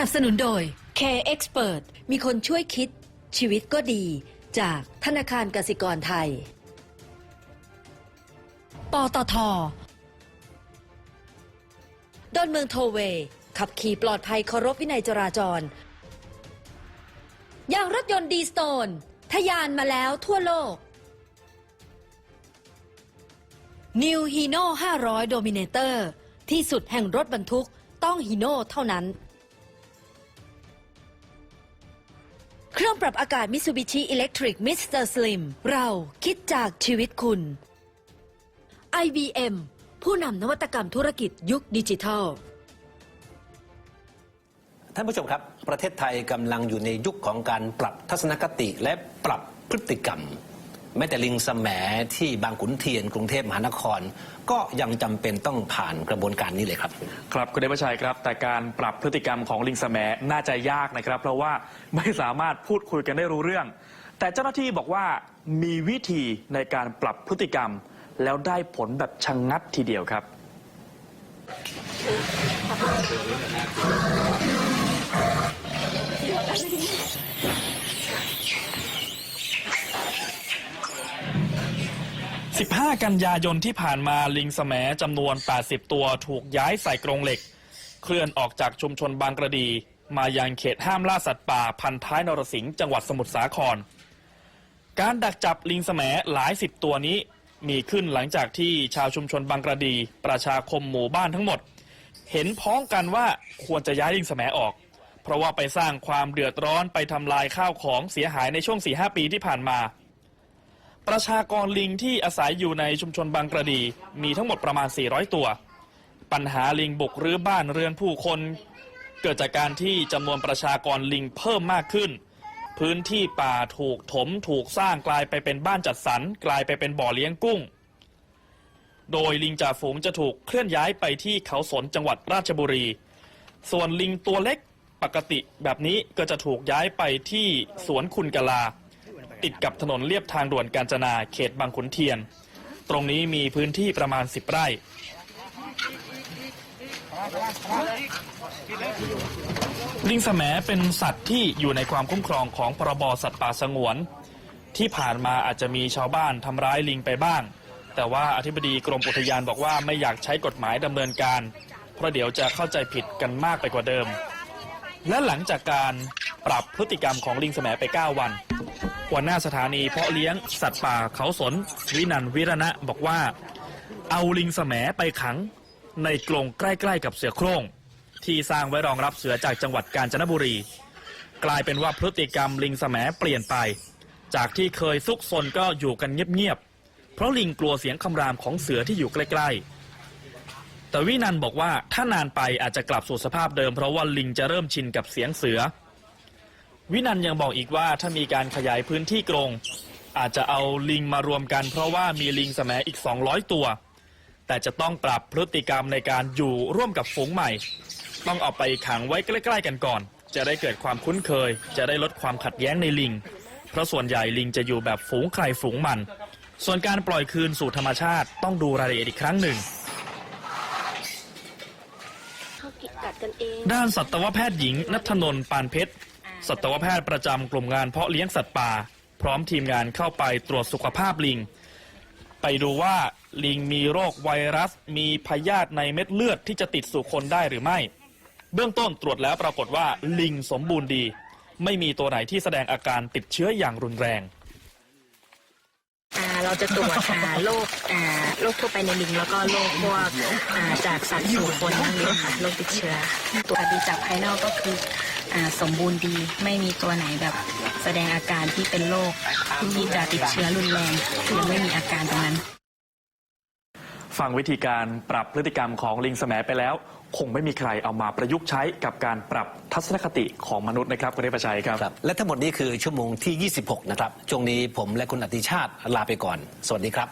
นับสนุนโดย Care Expert มีคนช่วยคิด ชีวิตก็ดี จากธนาคารกสิกรไทย ปตทดอนเมืองโทเวขับขี่ปลอดภัยเคารพวินัยจราจร อย่างรถยนต์ดีสโตนทะยานมาแล้วทั่วโลก New Hino 500 Dominator ที่สุดแห่งรถบรรทุกต้อง Hino เท่านั้น เครื่องปรับอากาศ Mitsubishi Electric Mr. Slim เราคิดจากชีวิตคุณ IBM ผู้นำนวัตกรรมธุรกิจยุคดิจิทัล ท่านผู้ชมครับ ประเทศไทยกำลังอยู่ในยุคของการปรับทัศนคติและปรับพฤติกรรม แม้แต่ลิงสมแหมที่บางขุนเทียนกรุงเทพมหานคร ก็ยังจำเป็นต้องผ่านกระบวนการนี้เลยครับ ครับคุณเดชชัยครับ แต่การปรับพฤติกรรมของลิงสแหมน่าจะยากนะครับ เพราะว่าไม่สามารถพูดคุยกันได้รู้เรื่อง แต่เจ้าหน้าที่บอกว่ามีวิธีในการปรับพฤติกรรม แล้วได้ผลแบบชะงงัดทีเดียวครับ 15 กันยายนที่ผ่านมาลิงสแหมจำนวน 80 ตัวถูกย้ายใส่กรงเหล็ก เคลื่อนออกจากชุมชนบางกระดี มายังเขตห้ามล่าสัตว์ป่าพันท้ายนรสิงห์จังหวัดสมุทรสาคร การดักจับลิงสแหมหลายสิบตัวนี้มีขึ้นหลังจากที่ชาวชุมชนบางกระดี ประชาคมหมู่บ้านทั้งหมด เห็นพ้องกันว่าควรจะย้ายลิงสแหมออก เพราะว่าไปสร้างความเดือดร้อนไปทำลายข้าวของเสียหายในช่วง4-5ปีที่ผ่านมา ประชากรลิงที่อาศัยอยู่ในชุมชนบางกระดี มีทั้งหมดประมาณ 400 ตัว ปัญหาลิงบุกรื้อบ้านเรือนผู้คน เกิดจากการที่จำนวนประชากรลิงเพิ่มมากขึ้น พื้นที่ป่าถูกถมถูกสร้างกลายไปเป็นบ้านจัดสรรกลายไปเป็นบ่อเลี้ยงกุ้ง โดยลิงจ่าฝูงจะถูกเคลื่อนย้ายไปที่เขาสนจังหวัดราชบุรี ส่วนลิงตัวเล็กปกติแบบนี้ก็จะถูกย้ายไปที่สวนคุณกะลา ติดกับถนนเลียบทางด่วนกาญจนาเขตบางขุนเทียน ตรงนี้มีพื้นที่ประมาณ 10 ไร่ ลิงสแหมเป็นสัตว์ที่อยู่ในความคุ้มครองของพรบสัตว์ป่าสงวน ที่ผ่านมาอาจจะมีชาวบ้านทำร้ายลิงไปบ้าง แต่ว่าอธิบดีกรมอุทยานบอกว่าไม่อยากใช้กฎหมายดำเนินการ เพราะเดี๋ยวจะเข้าใจผิดกันมากไปกว่าเดิม และหลังจากการปรับพฤติกรรมของลิงสแหมไป 9 วัน หัวหน้าสถานีเพาะเลี้ยงสัตว์ป่าเขาสน วินันวิรณะบอกว่า เอาลิงแสมไปขังในกรงใกล้ๆกับเสือโคร่ง ที่สร้างไว้รองรับเสือจากจังหวัดกาญจนบุรี กลายเป็นว่าพฤติกรรมลิงแสมเปลี่ยนไป จากที่เคยซุกซนก็อยู่กันเงียบๆเพราะลิงกลัวเสียงคำรามของเสือที่อยู่ใกล้ ๆแต่วินันบอกว่าถ้านานไปอาจจะกลับสู่สภาพเดิมเพราะว่าลิงจะเริ่มชินกับเสียงเสือ วินันยังบอกอีกว่าถ้ามีการขยายพื้นที่กรง อาจจะเอาลิงมารวมกันเพราะว่ามีลิงแสมอีก 200 ตัว แต่จะต้องปรับพฤติกรรมในการอยู่ร่วมกับฝูงใหม่ ต้องเอาไปขังไว้ใกล้ ๆ กันก่อน จะได้เกิดความคุ้นเคย จะได้ลดความขัดแย้งในลิง เพราะส่วนใหญ่ลิงจะอยู่แบบฝูงใครฝูงมัน ส่วนการปล่อยคืนสู่ธรรมชาติต้องดูรายละเอียดอีกครั้งหนึ่งเขากิกัดกันเองด้านสัตวแพทย์หญิงนัทนนท์ปานเพชร สัตวแพทย์ประจำกลุ่มงานเพาะเลี้ยงสัตว์ป่า พร้อมทีมงานเข้าไปตรวจสุขภาพลิง ไปดูว่าลิงมีโรคไวรัส มีพยาธิในเม็ดเลือดที่จะติดสู่คนได้หรือไม่ เบื้องต้นตรวจแล้วปรากฏว่าลิงสมบูรณ์ดี ไม่มีตัวไหนที่แสดงอาการติดเชื้ออย่างรุนแรง อ่าเราจะตรวจอ่าโรคอ่าโรคทั่วไปในลิงแล้วก็โรคพวกอ่าจากสัตว์สู่คนนั่นเองค่ะโรคติดเชื้อตัวดีจากภายนอกก็คือ สมบูรณ์ดีไม่มีตัวไหนแบบแสดงอาการที่เป็นโรคที่จะติดเชื้อรุนแรงยังไม่มีอาการตรงนั้น ฟังวิธีการปรับพฤติกรรมของลิงแสมไปแล้ว คงไม่มีใครเอามาประยุกต์ใช้กับการปรับทัศนคติของมนุษย์นะครับคุณเดชประชัยครับ ครับ และทั้งหมดนี้คือชั่วโมงที่ 26 นะครับ ช่วงนี้ผมและคุณอติชาติลาไปก่อน สวัสดีครับ